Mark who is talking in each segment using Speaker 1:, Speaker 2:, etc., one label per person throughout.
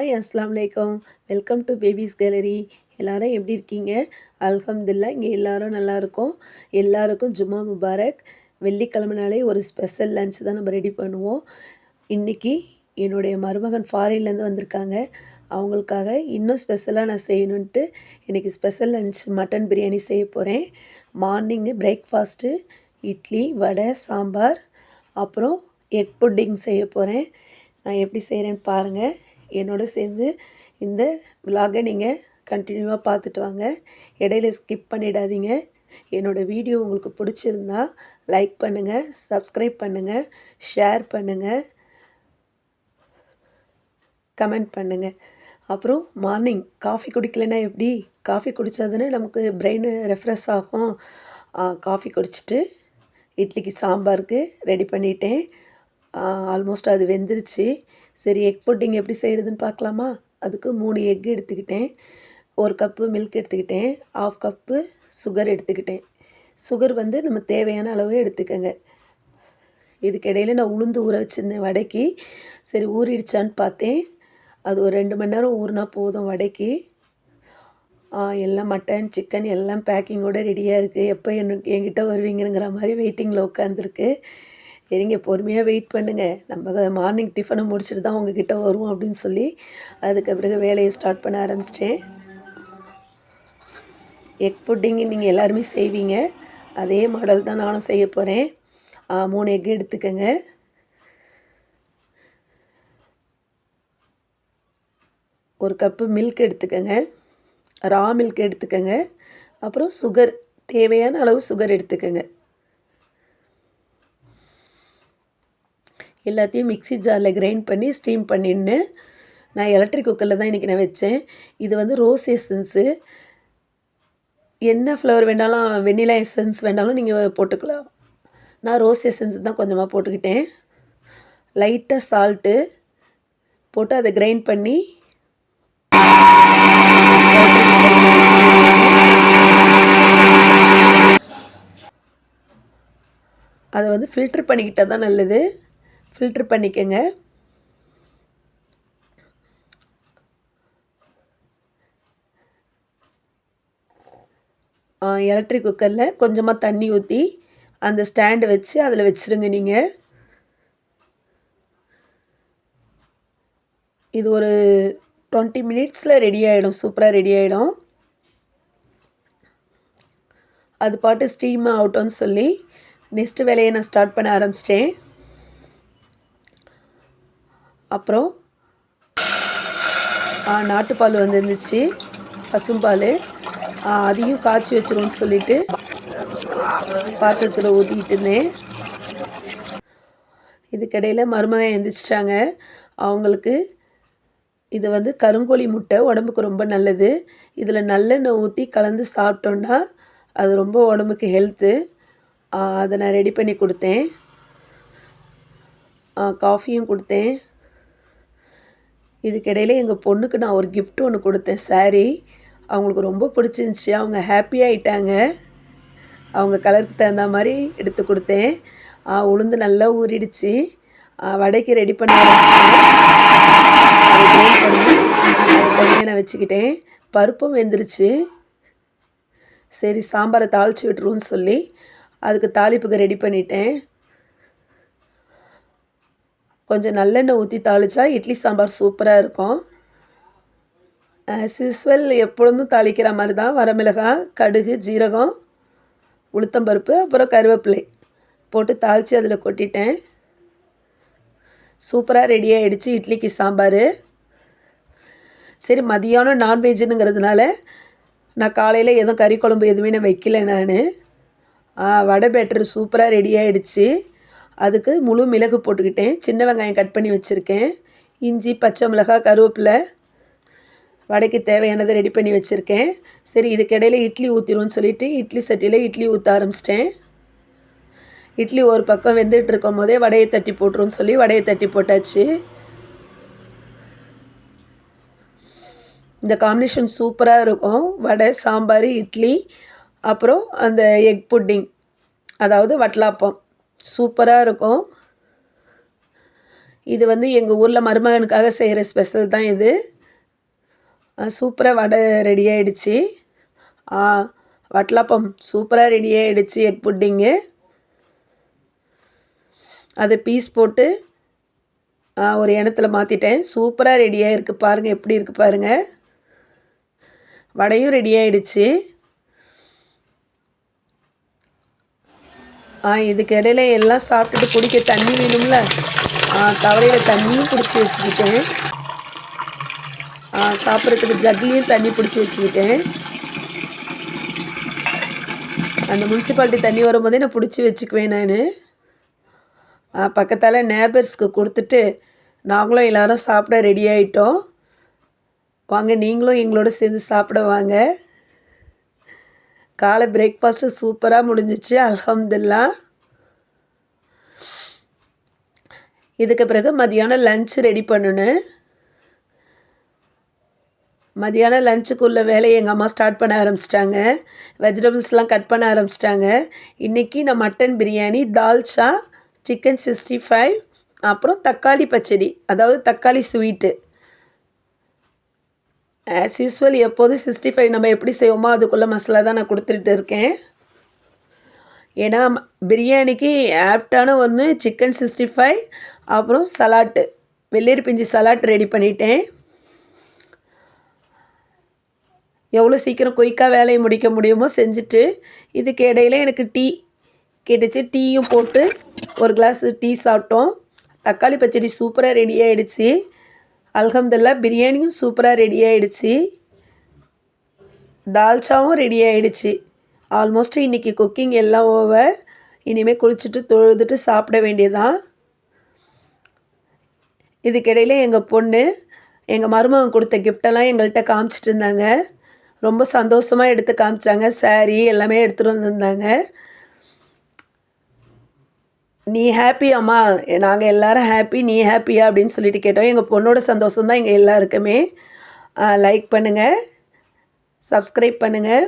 Speaker 1: Hi அஸ்லாம் வலைக்கம் welcome to babies gallery எல்லாரும் எப்படி இருக்கீங்க? அல்ஹம்துல்லா இங்கே எல்லோரும் நல்லாயிருக்கும் எல்லாருக்கும் ஜும்மா முபாரக். வெள்ளிக்கிழமைனாலே ஒரு ஸ்பெஷல் லஞ்ச் தான் நம்ம ரெடி பண்ணுவோம். இன்றைக்கி என்னுடைய மருமகன் ஃபாரின்லேருந்து வந்திருக்காங்க. அவங்களுக்காக இன்னும் ஸ்பெஷலாக நான் செய்யணுன்ட்டு இன்றைக்கி ஸ்பெஷல் லஞ்ச் மட்டன் பிரியாணி செய்ய போகிறேன் மார்னிங்கு பிரேக்ஃபாஸ்ட்டு இட்லி வடை சாம்பார் அப்புறம் எக் புட்டிங் செய்ய போகிறேன் நான் எப்படி செய்கிறேன்னு பாருங்கள் என்னோட சேர்ந்து இந்த விலாகை நீங்கள் கண்டினியூவாக பார்த்துட்டு வாங்க. இடையில ஸ்கிப் பண்ணிடாதீங்க. என்னோடய வீடியோ உங்களுக்கு பிடிச்சிருந்தா லைக் பண்ணுங்கள் சப்ஸ்கிரைப் பண்ணுங்கள் ஷேர் பண்ணுங்கள் கமெண்ட் பண்ணுங்கள் அப்புறம் மார்னிங் காஃபி குடிக்கலைன்னா எப்படி? காஃபி குடித்தாதானே நமக்கு பிரெயின் ரெஃப்ரெஷ் ஆகும். காஃபி குடிச்சிட்டு இட்லிக்கு சாம்பாருக்கு ரெடி பண்ணிட்டேன். ஆல்மோஸ்ட் அது வெந்துருச்சு. சரி எக் புட்டிங் எப்படி செய்கிறதுன்னு பார்க்கலாமா? அதுக்கு மூணு எக் எடுத்துக்கிட்டேன். ஒரு கப்பு மில்க் எடுத்துக்கிட்டேன். ஆஃப் கப்பு சுகர் எடுத்துக்கிட்டேன். சுகர் வந்து நம்ம தேவையான அளவு எடுத்துக்கோங்க. இதுக்கிடையில் நான் உளுந்து ஊற வச்சுருந்தேன் வடைக்கு. சரி ஊறிடுச்சான்னு பார்த்தேன். அது ஒரு ரெண்டு மணி நேரம் ஊறினா போதும் வடைக்கு. எல்லாம் மட்டன் சிக்கன் எல்லாம் பேக்கிங்கோடு ரெடியாக இருக்குது எப்போ என் என்கிட்ட வருவீங்கிற மாதிரி வெயிட்டிங்கில் உட்காந்துருக்கு சரிங்க பொறுமையாக வெயிட் பண்ணுங்கள் நம்ம மார்னிங் டிஃபனை முடிச்சுட்டு தான் உங்ககிட்ட வருவோம் அப்படின்னு சொல்லி அதுக்கு பிறகு வேலையை ஸ்டார்ட் பண்ண ஆரம்பிச்சிட்டேன். எக் புட்டிங்கு நீங்கள் எல்லாருமே செய்வீங்க. அதே மாடல் தான் நானும் செய்ய போகிறேன் மூணு எக் எடுத்துக்கோங்க. ஒரு கப்பு மில்க் எடுத்துக்கோங்க. ரா மில்க் எடுத்துக்கோங்க. அப்புறம் சுகர் தேவையான அளவு சுகர் எடுத்துக்கோங்க. எல்லாத்தையும் மிக்சி ஜாரில் கிரைண்ட் பண்ணி ஸ்டீம் பண்ணின்னு நான் எலக்ட்ரிக் குக்கரில் தான் இன்றைக்கி நான் வச்சேன். இது வந்து ரோஸ் எசன்ஸு என்ன ஃப்ளவர் வேணாலும் வெண்ணிலா எசன்ஸ் வேணாலும் நீங்கள் போட்டுக்கலாம். நான் ரோஸ் எசன்ஸ் தான் கொஞ்சமாக போட்டுக்கிட்டேன். லைட்டாக சால்ட்டு போட்டு அதை கிரைண்ட் பண்ணி அதை வந்து ஃபில்ட்ரு பண்ணிக்கிட்டால் தான் நல்லது. ஃபில்ட்ரு பண்ணிக்கோங்க. எலக்ட்ரிக் குக்கரில் கொஞ்சமாக தண்ணி ஊற்றி அந்த ஸ்டாண்டு வச்சு அதில் வச்சுருங்க நீங்கள் இது ஒரு டுவெண்ட்டி மினிட்ஸில் ரெடி ஆகிடும் சூப்பராக ரெடி ஆகிடும் அது பாட்டு ஸ்டீம் ஆகட்டும்னு சொல்லி நெக்ஸ்ட்டு வேலையை நான் ஸ்டார்ட் பண்ண ஆரம்பிச்சிட்டேன். அப்புறம் நாட்டுப்பால் வந்துருந்துச்சு. பசும்பால். அதையும் காய்ச்சி வச்சிருவோம்னு சொல்லிட்டு பாத்திரத்தில் ஊற்றிக்கிட்டு இருந்தேன். இதுக்கிடையில் மருமகன் எழுந்திரிச்சிட்டாங்க அவங்களுக்கு இது வந்து கருங்கோழி முட்டை உடம்புக்கு ரொம்ப நல்லது. இதில் நல்லெண்ணெய் ஊற்றி கலந்து சாப்பிட்டோன்னா அது ரொம்ப உடம்புக்கு ஹெல்த்து அதை நான் ரெடி பண்ணி கொடுத்தேன். காஃபியும் கொடுத்தேன். இதுக்கிடையில் எங்கள் பொண்ணுக்கு நான் ஒரு கிஃப்ட் ஒன்று கொடுத்தேன் சாரீ அவங்களுக்கு ரொம்ப பிடிச்சிருந்துச்சி. அவங்க ஹாப்பி ஆகிட்டாங்க அவங்க கலருக்கு தகுந்த மாதிரி எடுத்து கொடுத்தேன். உளுந்து நல்லா ஊறிடுச்சு. வடைக்கு ரெடி பண்ண பண்ணி நான் வச்சுக்கிட்டேன். பருப்பும் வெந்துருச்சு. சரி சாம்பாரை தாளித்து விட்டுருவோன்னு சொல்லி அதுக்கு தாளிப்புக்கு ரெடி பண்ணிட்டேன். கொஞ்சம் நல்லெண்ணெய் ஊற்றி தாளித்தா இட்லி சாம்பார் சூப்பராக இருக்கும். ஆஸ் யூஸ்வல் எப்பொழுதும் தாளிக்கிற மாதிரி தான் வரமிளகாய் கடுகு ஜீரகம் உளுத்தம்பருப்பு அப்புறம் கருவேப்பிலை போட்டு தாளித்து அதில் கொட்டிட்டேன். சூப்பராக ரெடி ஆகிடுச்சு இட்லிக்கு சாம்பார். சரி மதியானம் நான்வெஜ்ஜுங்கிறதுனால நான் காலையில் எதுவும் கறி குழம்பு எதுவுமே நான் வைக்கல நான். வடை பேட்டர் சூப்பராக ரெடி ஆகிடுச்சு அதுக்கு முழு மிளகு போட்டுக்கிட்டேன். சின்ன வெங்காயம் கட் பண்ணி வச்சுருக்கேன். இஞ்சி பச்சை மிளகாய் கருவேப்பிலை வடைக்கு தேவையானதை ரெடி பண்ணி வச்சுருக்கேன். சரி இதுக்கிடையில் இட்லி ஊற்றிடுவோன்னு சொல்லிவிட்டு இட்லி சட்டியில் இட்லி ஊற்ற ஆரம்பிச்சிட்டேன். இட்லி ஒரு பக்கம் வெந்துட்டு இருக்கும் போதே வடையை தட்டி போட்டுருன்னு சொல்லி வடையை தட்டி போட்டாச்சு. இந்த காம்பினேஷன் சூப்பராக இருக்கும். வடை சாம்பார் இட்லி அப்புறம் அந்த எக் புட்டிங் அதாவது வட்லாப்பம் சூப்பராக இருக்கும். இது வந்து எங்கள் ஊரில் மருமகனுக்காக செய்கிற ஸ்பெஷல் தான் இது. சூப்பராக வடை ரெடி ஆகிடுச்சி வட்டலாப்பம் சூப்பராக ரெடி ஆகிடுச்சி எக் புட்டிங்கு அதை பீஸ் போட்டு ஒரு இடத்துல மாற்றிட்டேன் சூப்பராக ரெடியாக இருக்குது பாருங்கள் எப்படி இருக்குது பாருங்கள் வடையும் ரெடி ஆகிடுச்சி இதுக்கு இடையில எல்லாம் சாப்பிட்டுட்டு குடிக்க தண்ணி வேணும்ல? தவறையில் தண்ணியும் பிடிச்சி வச்சுக்கிட்டேன். சாப்பிட்றதுக்கு ஜக்லேயும் தண்ணி பிடிச்சி வச்சுக்கிட்டேன். அந்த முனிசிபாலிட்டி தண்ணி வரும்போதே நான் பிடிச்சி வச்சுக்குவேன் நான். பக்கத்தால் நேபர்ஸ்க்கு கொடுத்துட்டு நாங்களும் எல்லோரும் சாப்பிட ரெடி ஆகிட்டோம் வாங்க நீங்களும் எங்களோட சேர்ந்து சாப்பிட வாங்க. காலை பிரேக்ஃபாஸ்ட்டு சூப்பராக முடிஞ்சிச்சு அலமதுல்லா இதுக்கு பிறகு மதியானம் லன்ச் ரெடி பண்ணணும் மதியானம் லஞ்சுக்குள்ள வேலையை எங்கள் அம்மா ஸ்டார்ட் பண்ண ஆரம்பிச்சிட்டாங்க. வெஜிடபிள்ஸ்லாம் கட் பண்ண ஆரம்பிச்சிட்டாங்க. இன்றைக்கி நான் mutton biryani dalcha chicken sixty five அப்புறம் தக்காளி பச்சடி அதாவது தக்காளி ஸ்வீட்டு ஆஸ் யூஸ்வல் எப்போதும் சிக்ஸ்டி ஃபைவ் நம்ம எப்படி செய்வோமோ அதுக்குள்ளே மசாலா தான் நான் கொடுத்துட்டு இருக்கேன். ஏன்னா பிரியாணிக்கு ஆப்டான ஒன்று சிக்கன் சிக்ஸ்டி ஃபைவ் அப்புறம் சலாட்டு வெள்ளேரி பிஞ்சு சலாட் ரெடி பண்ணிட்டேன். எவ்வளோ சீக்கிரம் குயிக்காக வேலையை முடிக்க முடியுமோ செஞ்சுட்டு இதுக்கு இடையில எனக்கு டீ கேட்டுச்சு. டீயும் போட்டு ஒரு கிளாஸ் டீ சாப்பிட்டோம். தக்காளி பச்சடி சூப்பராக ரெடி ஆகிடுச்சி அல்ஹம்துல்லா பிரியாணியும் சூப்பராக ரெடி ஆகிடுச்சி தால்ச்சாவும் ரெடி ஆகிடுச்சி ஆல்மோஸ்ட் இன்றைக்கி குக்கிங் எல்லாம் ஓவர் இனிமேல் குளிச்சுட்டு தொழுதுட்டு சாப்பிட வேண்டியதான் இதுக்கிடையில் எங்கள் பொண்ணு எங்கள் மருமகன் கொடுத்த கிஃப்டெல்லாம் எங்கள்கிட்ட காமிச்சிட்டு இருந்தாங்க. ரொம்ப சந்தோஷமாக எடுத்து காமிச்சாங்க. சாரீ எல்லாமே எடுத்துகிட்டு வந்திருந்தாங்க. நீ ஹாப்பி அம்மா. நாங்கள் எல்லோரும் ஹாப்பி நீ ஹாப்பியா அப்படின்னு சொல்லிட்டு கேட்டோம். எங்கள் பொண்ணோட சந்தோஷம் தான் எங்கள் எல்லாருக்குமே. லைக் பண்ணுங்கள் சப்ஸ்கிரைப் பண்ணுங்கள்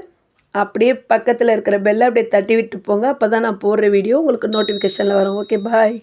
Speaker 1: அப்படியே பக்கத்தில் இருக்கிற பெல்லை அப்படியே தட்டி விட்டு போங்க. அப்போ தான் நான் போடுற வீடியோ உங்களுக்கு நோட்டிஃபிகேஷனில் வரும். Okay bye